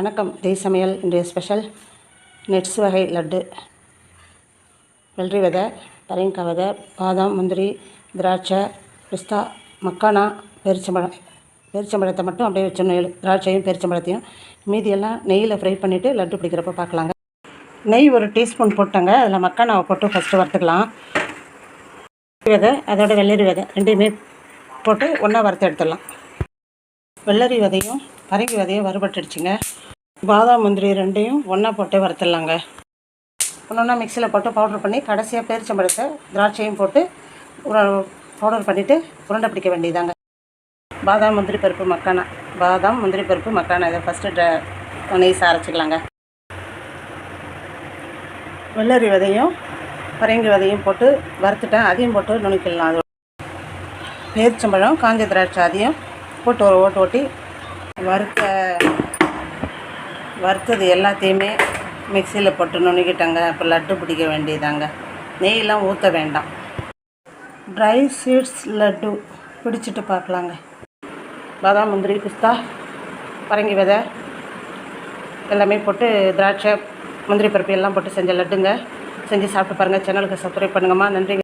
வணக்கம். தெய் சமையல் இன்றைய ஸ்பெஷல் நெட்ஸ் வகை லட்டு. வெள்ளரி விதை பரங்கிக்காய் விதை பாதாம் முந்திரி திராட்சை பிஸ்தா மக்கானா பெரிச்சம்பழம். பெரிச்சம்பழத்தை மட்டும் அப்படியே வச்சிடணும். திராட்சையும் பேரிச்சம்பழத்தையும். மீதியெல்லாம் நெய்யில் ஃப்ரை பண்ணிவிட்டு லட்டு பிடிக்கிறப்ப பார்க்கலாங்க. நெய் ஒரு டீஸ்பூன் போட்டாங்க. அதில் மக்கானாவை போட்டு ஃபஸ்ட்டு வறுத்துக்கலாம். விதை அதோட வெள்ளரி விதை ரெண்டையுமே போட்டு ஒன்றா வறுத்து எடுத்துடலாம். வெள்ளரி விதையும் பரங்கி விதையும் வறுபட்டுடுச்சுங்க. பாதாம் முந்திரி ரெண்டையும் ஒன்றா போட்டு வறுத்துடலாங்க. ஒன்றா மிக்சியில் போட்டு பவுடர் பண்ணி கடைசியாக பேரிச்சம்பழத்தை திராட்சையும் போட்டு பவுடர் பண்ணிவிட்டு உருண்டை பிடிக்க வேண்டியதாங்க பாதாம் முந்திரி பருப்பு மக்கானா. பாதாம் முந்திரி பருப்பு மக்கானா. இதை ஃபஸ்ட்டு நெய்ஸ் அரைச்சிக்கலாங்க வெள்ளரி விதையும் பரங்கி விதையும் போட்டு வறுத்துட்டேன். அதையும் போட்டு நுணுக்கிடலாம் அது பேரிச்சம்பழம் காஞ்ச திராட்சை அதையும் போட்டு ஒரு ஓட்டு ஓட்டி வறுத்த வறுத்தது எல்லாத்தையுமே மிக்சியில் போட்டு நுணுக்கிட்டாங்க. இப்போ லட்டு பிடிக்க வேண்டியதாங்க. நெய்யெல்லாம் ஊற்ற வேண்டாம். ட்ரை சீட்ஸ் லட்டு பிடிச்சிட்டு பார்க்கலாங்க பாதாம் முந்திரி பிஸ்தா பரங்கி விதை எல்லாமே போட்டு திராட்சை முந்திரி பருப்பு எல்லாம் போட்டு செஞ்ச லட்டுங்க. செஞ்சு சாப்பிட்டு பாருங்கள் சேனலுக்கு சப்ஸ்கிரைப் பண்ணுங்கம்மா. நன்றிங்க